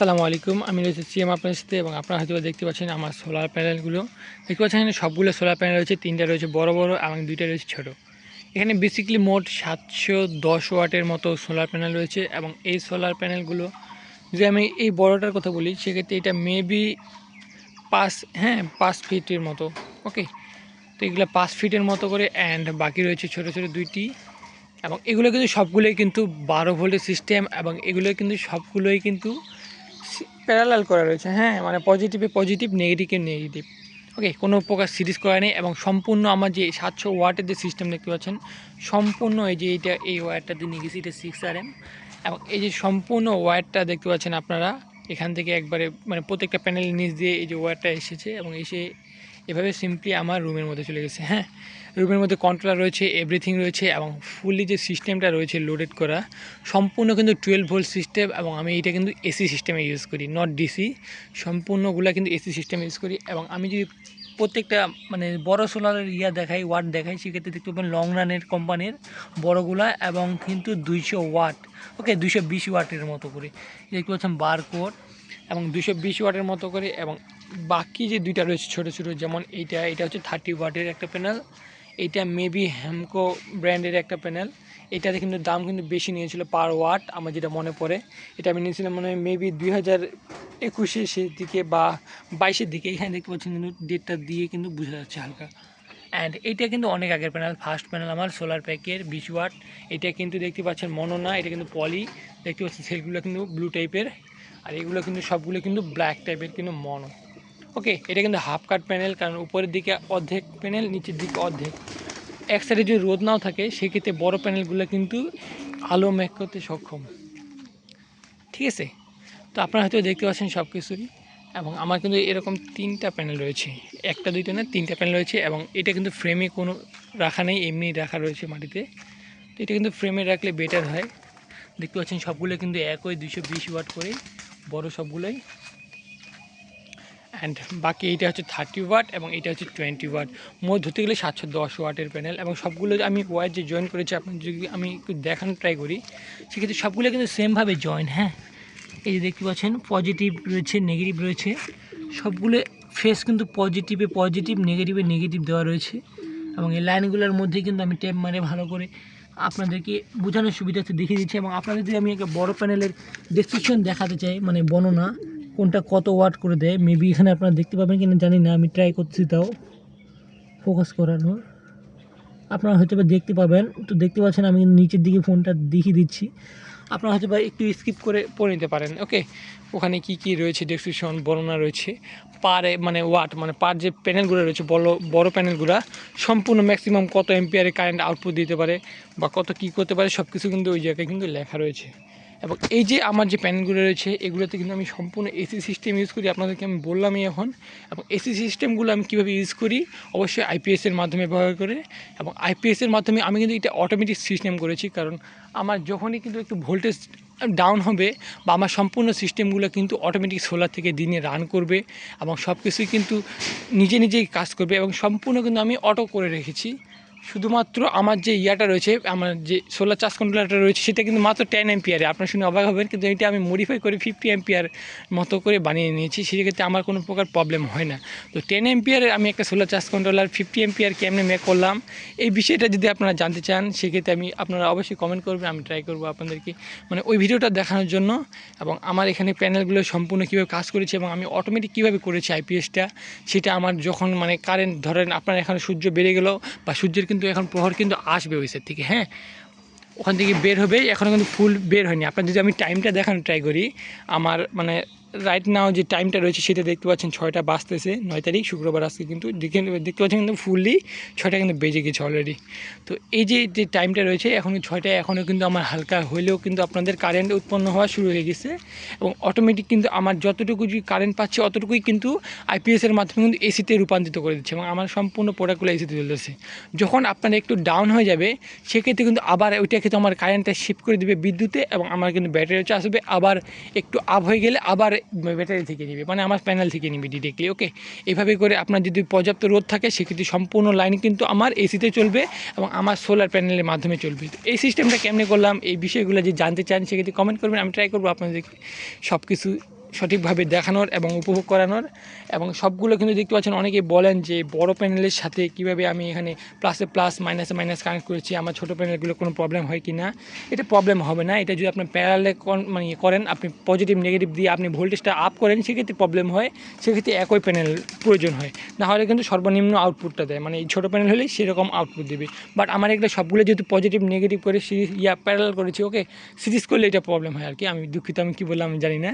আসসালামু আলাইকুম। আমি রয়েছে সিএম আপনার সাথে এবং আপনারা হয়তো দেখতে পাচ্ছেন আমার সোলার প্যানেলগুলো দেখতে পাচ্ছেন এখানে সবগুলো সোলার প্যানেল রয়েছে, তিনটা রয়েছে বড় বড় এবং দুইটা রয়েছে ছোট। এখানে বেসিক্যালি মোট সাতশো দশ ওয়াটের মতো সোলার প্যানেল রয়েছে এবং এই সোলার প্যানেলগুলো যদি আমি এই বড়টার কথা বলি, সেক্ষেত্রে এটা মেবি পাঁচ হ্যাঁ পাঁচ ফিটের মতো ওকে তো এগুলো পাঁচ ফিটের মতো করে অ্যান্ড বাকি রয়েছে ছোট ছোট দুইটি। এবং এগুলো কিন্তু সবগুলোই কিন্তু বারো ভোল্টের সিস্টেম এবং এগুলো কিন্তু সবগুলোই কিন্তু প্যারালাল করা রয়েছে হ্যাঁ মানে পজিটিভে পজিটিভ নেগেটিভে নেগেটিভ ওকে কোনো প্রকার সিরিজ করা নেই এবং সম্পূর্ণ আমার যে সাতশো ওয়াটের যে সিস্টেম দেখতে পাচ্ছেন, সম্পূর্ণ এই যে এইটা এই ওয়্যারটা দিয়ে নিয়ে গেছি এটা সিক্স আর এম এবং এই যে সম্পূর্ণ ওয়্যারটা দেখতে পাচ্ছেন আপনারা, এখান থেকে একবারে মানে প্রত্যেকটা প্যানেলের নিচ দিয়ে এই যে ওয়্যারটা এসেছে এবং এসে এভাবে সিম্পলি আমার রুমের মধ্যে চলে গেছে হ্যাঁ? রুমের মধ্যে কন্ট্রোলার রয়েছে এভরিথিং রয়েছে এবং ফুললি যে সিস্টেমটা রয়েছে লোডেড করা, সম্পূর্ণ কিন্তু টুয়েলভ ভোল্ট সিস্টেম এবং আমি এটা কিন্তু এসি সিস্টেমে ইউজ করি নট ডিসি সম্পূর্ণগুলো কিন্তু এসি সিস্টেমে ইউজ করি এবং আমি যদি প্রত্যেকটা মানে বড় সোলারের ইয়া দেখাই ওয়াট দেখাই, সেক্ষেত্রে দেখতে পাবেন লং রানের কোম্পানির বড়গুলা এবং কিন্তু দুইশো ওয়াট ওকে দুইশো বিশ ওয়াটের মতো করে। দেখতে পাচ্ছেন বার কোড এবং দুশো বিশ ওয়াটের মতো করে এবং বাকি যে দুইটা রয়েছে ছোটো ছোটো, যেমন এইটা, এটা হচ্ছে থার্টি ওয়াটের একটা প্যানেল এইটা মেবি হ্যামকো ব্র্যান্ডের একটা প্যানেল এটাতে কিন্তু দাম কিন্তু বেশি নিয়েছিল পার ওয়াট আমার যেটা মনে পড়ে। এটা আমি নিয়েছিলাম মানে মেবি দুই হাজার একুশের দিকে বা বাইশের দিকে, এখানে দেখতে পাচ্ছেন কিন্তু ডেটটা দিয়ে কিন্তু বোঝা যাচ্ছে হালকা। অ্যান্ড এটা কিন্তু অনেক আগের প্যানেল ফার্স্ট প্যানেল আমার সোলার প্যাকের বিশ ওয়াট এটা কিন্তু দেখতে পাচ্ছেন মনো না, এটা কিন্তু পলি দেখতে পাচ্ছেন সেলগুলো কিন্তু ব্লু টাইপের আর এগুলো কিন্তু সবগুলো কিন্তু ব্ল্যাক টাইপের কিন্তু মনো ওকে এটা কিন্তু হাফ কাট প্যানেল কারণ উপরের দিকে অর্ধেক প্যানেল নিচের দিকে অর্ধেক। এক সাইডে যদি রোদ নাও থাকে, সেক্ষেত্রে বড় প্যানেলগুলো কিন্তু আলো মেক করতে সক্ষম। ঠিক আছে? তো আপনারা হয়তো দেখতে পাচ্ছেন সব কিছুরই এবং আমার কিন্তু এরকম তিনটা প্যানেল রয়েছে। একটা, দুইটা না, তিনটা প্যানেল রয়েছে, এবং এটা কিন্তু ফ্রেমে কোনো রাখা নেই, এমনি রাখা রয়েছে মাটিতে। তো এটা কিন্তু ফ্রেমে রাখলে বেটার হয়। দেখতে পাচ্ছেন সবগুলো কিন্তু একই দুশো বিশ ওয়াট করে, বড় সবগুলোই। অ্যান্ড বাকি এইটা হচ্ছে থার্টি ওয়াট এবং এটা হচ্ছে টোয়েন্টি ওয়াট মোট ধরতে গেলে সাতশো দশ ওয়াটের প্যানেল এবং সবগুলো আমি ওয়ার যে জয়েন করেছি আপনি যদি আমি একটু দেখানো ট্রাই করি, সেক্ষেত্রে সবগুলো কিন্তু সেমভাবে জয়েন হ্যাঁ? এই যে দেখতে পাচ্ছেন পজিটিভ রয়েছে নেগেটিভ রয়েছে। সবগুলো ফেস কিন্তু পজিটিভে পজিটিভ নেগেটিভে নেগেটিভ দেওয়া রয়েছে। এবং এই লাইনগুলোর মধ্যে কিন্তু আমি ট্যাপ মারে ভালো করে আপনাদেরকে বোঝানোর সুবিধার্থে দেখিয়ে দিচ্ছি। এবং আপনাদের যদি আমি একটা বড় প্যানেলের ডেসক্রিপশন দেখাতে চাই মানে বর্ণনা কোনটা কত ওয়াট করে দেয়? মেবি এখানে আপনারা দেখতে পাবেন কিনা, জানি না, আমি ট্রাই করছি তাও। ফোকাস করানোর আপনারা হয়তো দেখতে পাবেন, তো দেখতে পাচ্ছেন আমি নিচের দিকে ফোনটা দেখিয়ে দিচ্ছি। আপনারা হয়তো বা একটু স্কিপ করে পড়ে নিতে পারেন ওকে ওখানে কি কি রয়েছে ডেসক্রিপশন বর্ণনা রয়েছে। পারে মানে ওয়াট মানে পার যে প্যানেলগুলো রয়েছে, বড় বড় প্যানেলগুলো সম্পূর্ণ ম্যাক্সিমাম কত এম্পিয়ারে কারেন্ট আউটপুট দিতে পারে বা কত কী করতে পারে সব কিছু কিন্তু ওই জায়গায় কিন্তু লেখা রয়েছে। এবং এই যে আমার যে প্যানেলগুলো রয়েছে, এগুলোতে কিন্তু আমি সম্পূর্ণ এসি সিস্টেম ইউজ করি। আপনাদেরকে আমি বললামই এখন। এবং এসি সিস্টেমগুলো আমি কীভাবে ইউজ করি, অবশ্যই আইপিএসের মাধ্যমে ব্যবহার করে। এবং আইপিএসের মাধ্যমে আমি কিন্তু এটা অটোমেটিক সিস্টেম করেছি, কারণ আমার যখনই কিন্তু একটু ভোল্টেজ ডাউন হবে বা আমার সম্পূর্ণ সিস্টেমগুলো কিন্তু অটোমেটিক সোলার থেকে দিনে রান করবে এবং সব কিছুই কিন্তু নিজে নিজেই কাজ করবে এবং সম্পূর্ণ কিন্তু আমি অটো করে রেখেছি। শুধুমাত্র আমার যে ইয়াটা রয়েছে, আমার যে সোলার চার্জ কন্ট্রোলারটা রয়েছে, সেটা কিন্তু মাত্র টেন এম্পিয়ারে আপনার শুনে অবাক হবেন, কিন্তু এটা আমি মডিফাই করে ফিফটি এম্পিয়ার মতো করে বানিয়ে নিয়েছি, সেক্ষেত্রে আমার কোনো প্রকার প্রবলেম হয় না। তো টেন এম্পিয়ারে আমি একটা solar charge controller fifty ampere কেমনে মেক করলাম, এই বিষয়টা যদি আপনারা জানতে চান, সেক্ষেত্রে আমি আপনারা অবশ্যই কমেন্ট করবেন, আমি ট্রাই করব আপনাদেরকে মানে ওই ভিডিওটা দেখানোর জন্য, এবং আমার এখানে প্যানেলগুলো সম্পূর্ণ কীভাবে কাজ করেছে, এবং আমি অটোমেটিক কীভাবে করেছি আইপিএসটা সেটা আমার যখন মানে কারেন্ট ধরেন আপনার এখানে সূর্য বেড়ে গেল, বা সূর্যের কিন্তু এখন প্রহর কিন্তু আসবে ওই সাইড থেকে হ্যাঁ? ওখান থেকে বের হবে এখনও কিন্তু ফুল বের হয়নি। আপনার যদি আমি টাইমটা দেখানো ট্রাই করি, আমার মানে রাইট নাও যে টাইমটা রয়েছে সেটা দেখতে পাচ্ছেন ছয়টা বাজতেছে, নয় তারিখ, শুক্রবার আজকে কিন্তু দেখে দেখতে পাচ্ছেন কিন্তু ফুললি ছয়টা কিন্তু বেজে গেছে অলরেডি তো এই যে যে টাইমটা রয়েছে, এখন ছয়টা এখনও কিন্তু আমার হালকা হলেও কিন্তু আপনাদের কারেন্ট উৎপন্ন হওয়া শুরু হয়ে গেছে এবং অটোমেটিক কিন্তু আমার যতটুকু যে কারেন্ট পাচ্ছে, অতটুকুই কিন্তু আইপিএসের মাধ্যমে কিন্তু এসিতে রূপান্তরিত করে দিচ্ছে এবং আমার সম্পূর্ণ প্রোডাক্টগুলো এসিতে চলতেছে যখন আপনার একটু ডাউন হয়ে যাবে, সেক্ষেত্রে কিন্তু আবার ওইটা কিন্তু আমার কারেন্টটা শিফট করে দিবে বিদ্যুতে এবং আমার কিন্তু ব্যাটারি চার্জ হবে। আবার একটু আপ হয়ে গেলে আবার ব্যাটারি থেকে নিবে মানে আমার প্যানেল থেকে নিবে ডিরেক্টলি ওকে এভাবে করে আপনার যদি পর্যাপ্ত রোদ থাকে, সেক্ষেত্রে সম্পূর্ণ লাইন কিন্তু আমার এসিতে চলবে এবং আমার সোলার প্যানেলের মাধ্যমে চলবে। এই সিস্টেমটা কেমনে করলাম, এই বিষয়গুলো যে জানতে চান, সেক্ষেত্রে কমেন্ট করবেন, আমি ট্রাই করব আপনাদেরকে সব কিছু সঠিকভাবে দেখানোর এবং উপভোগ করানোর। এবং সবগুলো কিন্তু দেখতে পাচ্ছেন, অনেকেই বলেন যে বড় প্যানেলের সাথে কীভাবে আমি এখানে প্লাসে প্লাস মাইনাসে মাইনাস কানেক্ট করেছি, আমার ছোটো প্যানেলগুলো কোনো প্রবলেম হয় কি না এটা প্রবলেম হবে না, এটা যদি আপনি প্যারালে মানে ইয়ে করেন, আপনি পজিটিভ নেগেটিভ দিয়ে আপনি ভোল্টেজটা আপ করেন, সেক্ষেত্রে প্রবলেম হয়, সেক্ষেত্রে একই প্যানেল প্রয়োজন হয়। না হলে কিন্তু সর্বনিম্ন আউটপুটটা দেয় মানে এই ছোটো প্যানেল হলে সেরকম আউটপুট দেবে। বাট আমার এগুলো সবগুলো যেহেতু পজিটিভ নেগেটিভ করে সিরিজ, ইয়া প্যারাল করেছি ওকে সিরিজ করলে এটা প্রবলেম হয় আর কি, আমি দুঃখিত, আমি কী বললাম আমি জানি না।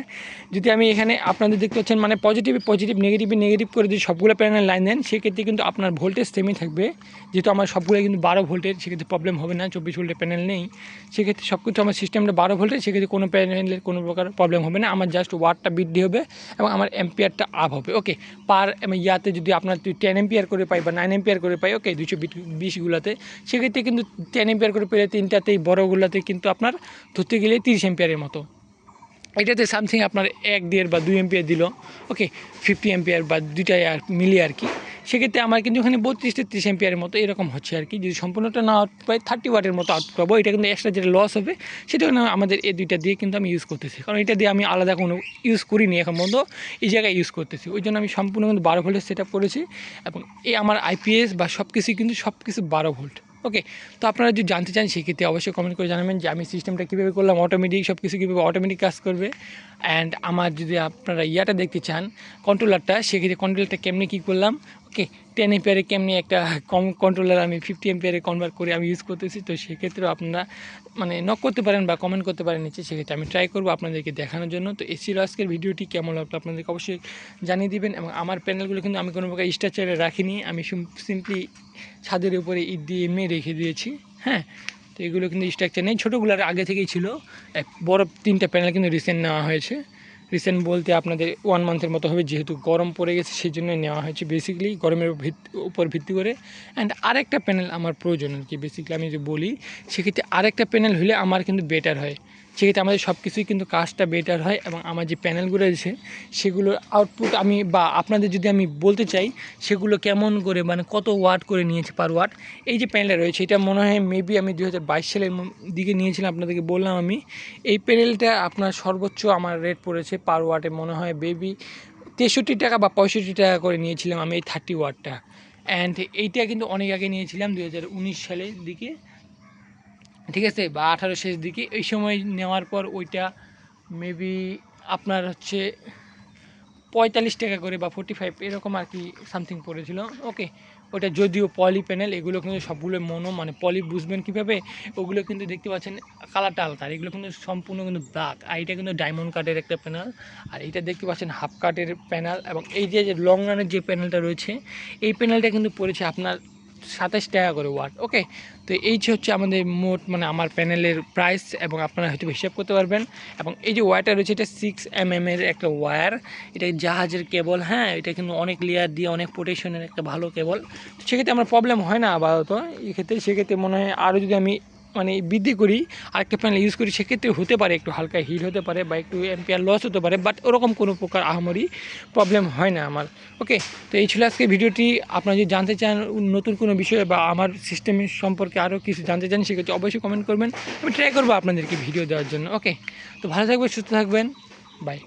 যদি আমি এখানে আপনাদের দেখতে পাচ্ছেন মানে পজিটিভ পজিটিভ নেগেটিভ নেগেটিভ করে যদি সবগুলো প্যানেল লাইন দেন, সেক্ষেত্রে কিন্তু আপনার ভোল্টেজ সেমই থাকবে। যেহেতু আমার সবগুলো কিন্তু বারো ভোল্টের সেক্ষেত্রে প্রবলেম হবে না, চব্বিশ ভোল্টের প্যানেল নেই। সেক্ষেত্রে সব কিছু আমার সিস্টেমটা বারো ভোল্টের সেক্ষেত্রে কোনো প্যানেলের কোনো প্রকার প্রবলেম হবে না। আমার জাস্ট ওয়াটটা বৃদ্ধি হবে এবং আমার এম্পিয়ারটা আপ হবে ওকে পার ইয়াতে যদি আপনার টেন এম্পিয়ার করে পাই বা নাইন এম্পিয়ার করে পাই ওকে দুশো বিশগুলোতে, সেক্ষেত্রে কিন্তু টেন এম্পিয়ার করে পেলে তিনটাতেই, বড়োগুলোতে কিন্তু আপনার ধরতে গেলে তিরিশ এম্পিয়ারের মতো। এটাতে সামথিং আপনার এক দেড় বা দুই এম্পিয়ার দিল ওকে ফিফটি এম্পিয়ার বা দুইটাই আর মিলিয়ে আর কি। সেক্ষেত্রে আমার কিন্তু ওখানে বত্রিশ তেত্রিশ এম্পিয়ারের মতো এরকম হচ্ছে আর কি। যদি সম্পূর্ণটা না পাই থার্টি ওয়াটের মতো আউট পাবো, এটা কিন্তু এক্সট্রা যেটা লস হবে, সেটা আমাদের এই দুইটা দিয়ে কিন্তু আমি ইউজ করতেছি। কারণ এটা দিয়ে আমি আলাদা কোনো ইউজ করিনি এখন পর্যন্ত, এই জায়গায় ইউজ করতেছি। ওই জন্য আমি সম্পূর্ণ কিন্তু বারো ভোল্টের সেট করেছি। এবং এই আমার আইপিএস বা সব কিছুই কিন্তু সব কিছু বারো ভোল্ট ওকে তো আপনারা যদি জানতে চান, সেক্ষেত্রে অবশ্যই কমেন্ট করে জানাবেন যে আমি সিস্টেমটা কীভাবে করলাম অটোমেটিক সব কিছু কীভাবে অটোমেটিক কাজ করবে। অ্যান্ড আমার যদি আপনারা ইয়াটা দেখতে চান কন্ট্রোলারটা সেক্ষেত্রে কন্ট্রোলারটা কেমনি কী করলাম ওকে টেন এম্পিয়ারে কেমনি একটা কম কন্ট্রোলার আমি ফিফটি এম্পিয়ারে কনভার্ট করে আমি ইউজ করতেছি, তো সেক্ষেত্রেও আপনারা মানে নক করতে পারেন বা কমেন্ট করতে পারেন নিচে, সেক্ষেত্রে আমি ট্রাই করব আপনাদেরকে দেখানোর জন্য। তো এসি আজকের ভিডিওটি, কেমন লাগল আপনাদেরকে অবশ্যই জানিয়ে দিবেন। এবং আমার প্যানেলগুলো কিন্তু আমি কোনো প্রকার স্ট্রাকচারে রাখিনি, আমি সিম্পলি ছাদের উপরে ইট দিয়ে এমনি রেখে দিয়েছি হ্যাঁ? তো এগুলো কিন্তু স্ট্রাকচার নেই। ছোটোগুলোর আগে থেকেই ছিল। বড় তিনটা প্যানেল কিন্তু রিসেন্ট নেওয়া হয়েছে। রিসেন্ট বলতে আপনাদের ওয়ান মান্থের মতো হবে, যেহেতু গরম পড়ে গেছে সেই জন্য নেওয়া হয়েছে বেসিক্যালি গরমের উপর ভিত্তি করে। অ্যান্ড আরেকটা প্যানেল আমার প্রয়োজন আর কি বেসিক্যালি আমি যদি বলি, সেক্ষেত্রে আরেকটা প্যানেল হলে আমার কিন্তু বেটার হয়। সেক্ষেত্রে আমাদের সব কিছুই কিন্তু কাজটা বেটার হয় এবং আমার যে প্যানেলগুলো রয়েছে, সেগুলোর আউটপুট আমি বা আপনাদের যদি আমি বলতে চাই, সেগুলো কেমন করে মানে কত ওয়াট করে নিয়েছে পার ওয়াট এই যে প্যানেলটা রয়েছে, এটা মনে হয় মেবি আমি দু হাজার বাইশ সালের দিকে নিয়েছিলাম, আপনাদেরকে বললাম আমি। এই প্যানেলটা আপনার সর্বোচ্চ আমার রেট পড়েছে পার ওয়াটে মনে হয় বেবি তেষট্টি টাকা বা পঁয়ষট্টি টাকা করে নিয়েছিলাম আমি এই থার্টি ওয়াটটা অ্যান্ড এইটা কিন্তু অনেক আগে নিয়েছিলাম দু হাজার উনিশ সালের দিকে। ঠিক আছে? বা আঠারো শেষ দিকে এই সময় নেওয়ার পর ওইটা মেবি আপনার হচ্ছে পঁয়তাল্লিশ টাকা করে বা ফোর্টি ফাইভ এরকম আর কি সামথিং পড়েছিল। ওকে ওটা যদিও পলি প্যানেল এগুলো কিন্তু সবগুলো মনো মানে পলি বুঝবেন কীভাবে? ওগুলো কিন্তু দেখতে পাচ্ছেন কালারটা আলতা এগুলো কিন্তু সম্পূর্ণ কিন্তু ব্ল্যাক আর এটা কিন্তু ডায়মন্ড কাটের একটা প্যানেল আর এটা দেখতে পাচ্ছেন হাফ কাটের প্যানেল এবং এই যে লং রানের যে প্যানেলটা রয়েছে, এই প্যানেলটা কিন্তু পড়েছে আপনার সাতাশ টাকা করে ওয়াট ওকে তো এই যে হচ্ছে আমাদের মোট মানে আমার প্যানেলের প্রাইস এবং আপনারা হয়তো হিসাব করতে পারবেন। এবং এই যে ওয়ারটা রয়েছে, এটা সিক্স এম এম এর একটা ওয়ার এটা জাহাজের কেবল হ্যাঁ? এটা কিন্তু অনেক লেয়ার দিয়ে, অনেক প্রোটেকশনের একটা ভালো কেবল তো সেক্ষেত্রে আমার প্রবলেম হয় না আপাতত। এক্ষেত্রে, সেক্ষেত্রে মনে হয় আরও যদি আমি মানে বৃদ্ধি করি, আরেকটা প্যানেল ইউজ করি, সেক্ষেত্রে হতে পারে একটু হালকা হিট হতে পারে বা একটু এম্পিয়ার লস হতে পারে বাট ওরকম কোনো প্রকার আহামরি প্রবলেম হয় না আমার। ওকে তো এই ছিল আজকে ভিডিওটি। আপনারা যদি জানতে চান নতুন কোনো বিষয়ে বা আমার সিস্টেমের সম্পর্কে আরও কিছু জানতে চান, সেক্ষেত্রে অবশ্যই কমেন্ট করবেন। আমি ট্রাই করব আপনাদেরকে ভিডিও দেওয়ার জন্য। ওকে তো ভালো থাকবেন, সুস্থ থাকবেন। বাই